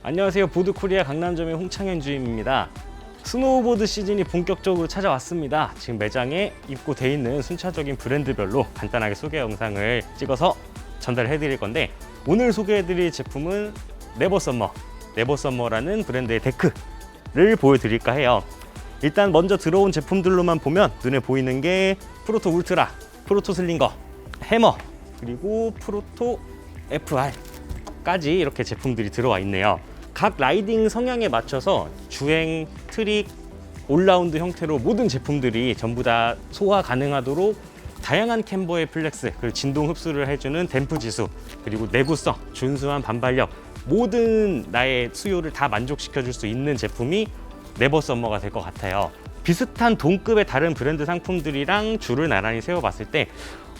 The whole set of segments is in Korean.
안녕하세요. 보드코리아 강남점의 홍창현 주임입니다. 스노우보드 시즌이 본격적으로 찾아왔습니다. 지금 매장에 입고돼 있는 순차적인 브랜드별로 간단하게 소개 영상을 찍어서 전달해 드릴 건데 오늘 소개해 드릴 제품은 네버썸머, 네버썸머라는 브랜드의 데크를 보여드릴까 해요. 일단 먼저 들어온 제품들로만 보면 눈에 보이는 게 프로토 울트라, 프로토 슬링거, 해머, 그리고 프로토 FR까지 이렇게 제품들이 들어와 있네요. 각 라이딩 성향에 맞춰서 주행, 트릭, 올라운드 형태로 모든 제품들이 전부 다 소화 가능하도록 다양한 캠버의 플렉스, 그리고 진동 흡수를 해주는 댐프 지수, 그리고 내구성, 준수한 반발력, 모든 나의 수요를 다 만족시켜 줄 수 있는 제품이 네버 썸머가 될 것 같아요. 비슷한 동급의 다른 브랜드 상품들이랑 줄을 나란히 세워봤을 때,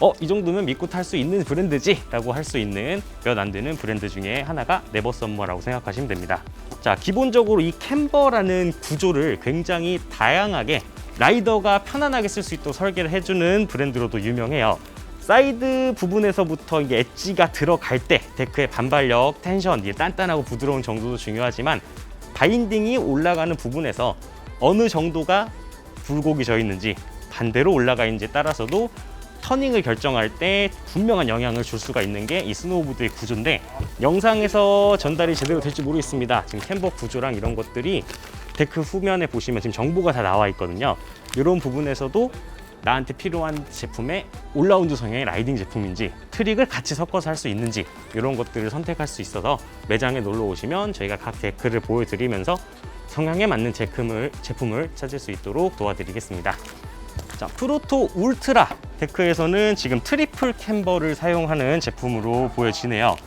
어, 이 정도면 믿고 탈 수 있는 브랜드지? 라고 할 수 있는 몇 안 되는 브랜드 중에 하나가 네버 썸머라고 생각하시면 됩니다. 자, 기본적으로 이 캠버라는 구조를 굉장히 다양하게 라이더가 편안하게 쓸 수 있도록 설계를 해주는 브랜드로도 유명해요. 사이드 부분에서부터 이게 엣지가 들어갈 때 데크의 반발력, 텐션, 이게 단단하고 부드러운 정도도 중요하지만 바인딩이 올라가는 부분에서 어느 정도가 굴곡이 져 있는지 반대로 올라가 있는지에 따라서도 터닝을 결정할 때 분명한 영향을 줄 수가 있는 게 이 스노우보드의 구조인데 영상에서 전달이 제대로 될지 모르겠습니다. 지금 캠버 구조랑 이런 것들이 데크 후면에 보시면 지금 정보가 다 나와 있거든요. 이런 부분에서도 나한테 필요한 제품의 올라운드 성향의 라이딩 제품인지 트릭을 같이 섞어서 할 수 있는지 이런 것들을 선택할 수 있어서 매장에 놀러 오시면 저희가 각 데크를 보여드리면서 성향에 맞는 제품을, 제품을 찾을 수 있도록 도와드리겠습니다. 자, 프로토 울트라 데크에서는 지금 트리플 캠버를 사용하는 제품으로 보여지네요.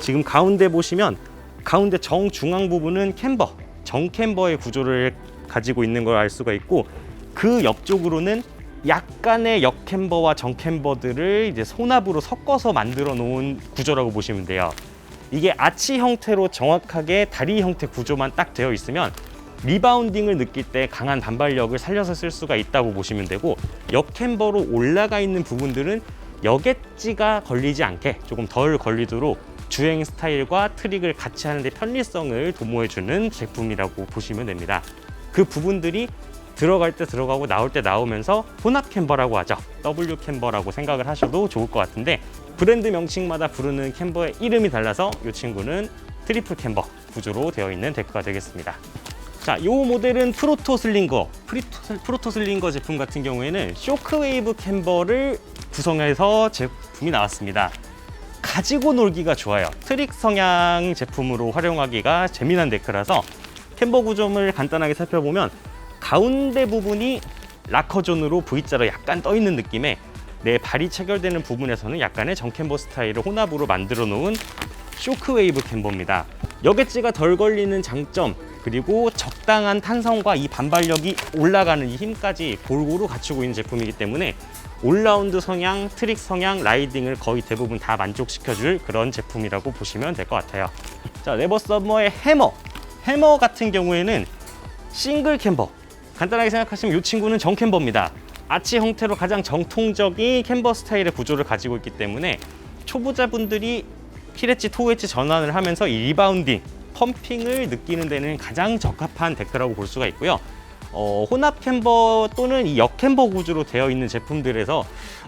지금 가운데 보시면 가운데 정중앙 부분은 캠버, 정캠버의 구조를 가지고 있는 걸 알 수가 있고 그 옆쪽으로는 약간의 역캠버와 정캠버들을 이제 손압으로 섞어서 만들어 놓은 구조라고 보시면 돼요. 이게 아치 형태로 정확하게 다리 형태 구조만 딱 되어 있으면 리바운딩을 느낄 때 강한 반발력을 살려서 쓸 수가 있다고 보시면 되고 역캠버로 올라가 있는 부분들은 여객지가 걸리지 않게 조금 덜 걸리도록 주행 스타일과 트릭을 같이 하는데 편리성을 도모해주는 제품이라고 보시면 됩니다. 그 부분들이 들어갈 때 들어가고 나올 때 나오면서 혼합 캠버라고 하죠. W 캠버라고 생각을 하셔도 좋을 것 같은데 브랜드 명칭마다 부르는 캠버의 이름이 달라서 이 친구는 트리플 캠버 구조로 되어 있는 데크가 되겠습니다. 자, 이 모델은 프로토 슬링거, 프리토, 프로토 슬링거 제품 같은 경우에는 쇼크웨이브 캠버를 구성해서 제품이 나왔습니다. 가지고 놀기가 좋아요. 트릭 성향 제품으로 활용하기가 재미난 데크라서 캠버 구조를 간단하게 살펴보면 가운데 부분이 락커존으로 V자로 약간 떠 있는 느낌에 내 발이 체결되는 부분에서는 약간의 정캠버 스타일을 혼합으로 만들어 놓은 쇼크웨이브 캠버입니다. 여객지가 덜 걸리는 장점 그리고 적당한 탄성과 이 반발력이 올라가는 이 힘까지 골고루 갖추고 있는 제품이기 때문에 올라운드 성향, 트릭 성향, 라이딩을 거의 대부분 다 만족시켜줄 그런 제품이라고 보시면 될 것 같아요. 자, 네버서머의 해머. 해머 같은 경우에는 싱글 캠버. 간단하게 생각하시면 이 친구는 정 캠버입니다. 아치 형태로 가장 정통적인 캠버 스타일의 구조를 가지고 있기 때문에 초보자분들이 힐 엣지, 토 엣지 전환을 하면서 이 리바운딩, 펌핑을 느끼는 데는 가장 적합한 데크라고 볼 수가 있고요. 어, 혼합 캠버 또는 이 역캠버 구조로 되어 있는 제품들에서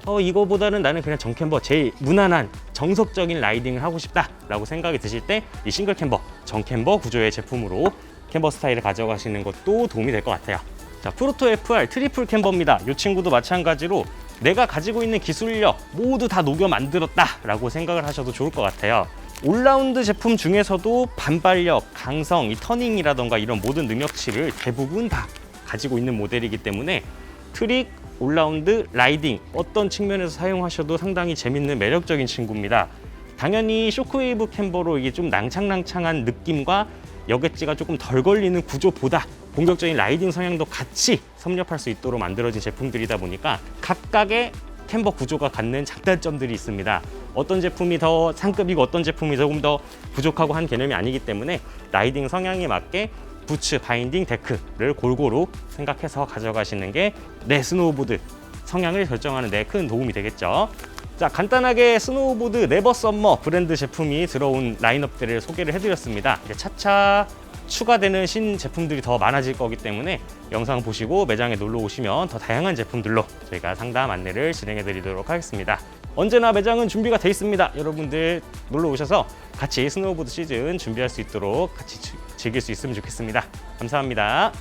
어, 이거보다는 나는 그냥 정캠버 제일 무난한 정석적인 라이딩을 하고 싶다라고 생각이 드실 때 이 싱글 캠버, 정캠버 구조의 제품으로 캠버 스타일을 가져가시는 것도 도움이 될 것 같아요. 자, 프로토 FR 트리플 캠버입니다. 이 친구도 마찬가지로 내가 가지고 있는 기술력 모두 다 녹여 만들었다라고 생각을 하셔도 좋을 것 같아요. 올라운드 제품 중에서도 반발력, 강성, 이 터닝이라던가 이런 모든 능력치를 대부분 다 가지고 있는 모델이기 때문에 트릭, 올라운드, 라이딩 어떤 측면에서 사용하셔도 상당히 재밌는 매력적인 친구입니다. 당연히 쇼크웨이브 캠버로 이게 좀 낭창낭창한 느낌과 여객지가 조금 덜 걸리는 구조보다 공격적인 라이딩 성향도 같이 섭렵할 수 있도록 만들어진 제품들이다 보니까 각각의 캠버 구조가 갖는 장단점들이 있습니다. 어떤 제품이 더 상급이고 어떤 제품이 조금 더 부족하고 한 개념이 아니기 때문에 라이딩 성향에 맞게 부츠, 바인딩, 데크를 골고루 생각해서 가져가시는 게 내 스노우보드 성향을 결정하는 데 큰 도움이 되겠죠. 자, 간단하게 스노우보드 네버 썸머 브랜드 제품이 들어온 라인업들을 소개를 해드렸습니다. 이제 차차 추가되는 신 제품들이 더 많아질 거기 때문에 영상 보시고 매장에 놀러 오시면 더 다양한 제품들로 저희가 상담 안내를 진행해 드리도록 하겠습니다. 언제나 매장은 준비가 돼 있습니다. 여러분들 놀러 오셔서 같이 스노우보드 시즌 준비할 수 있도록 같이 즐- 즐길 수 있으면 좋겠습니다. 감사합니다.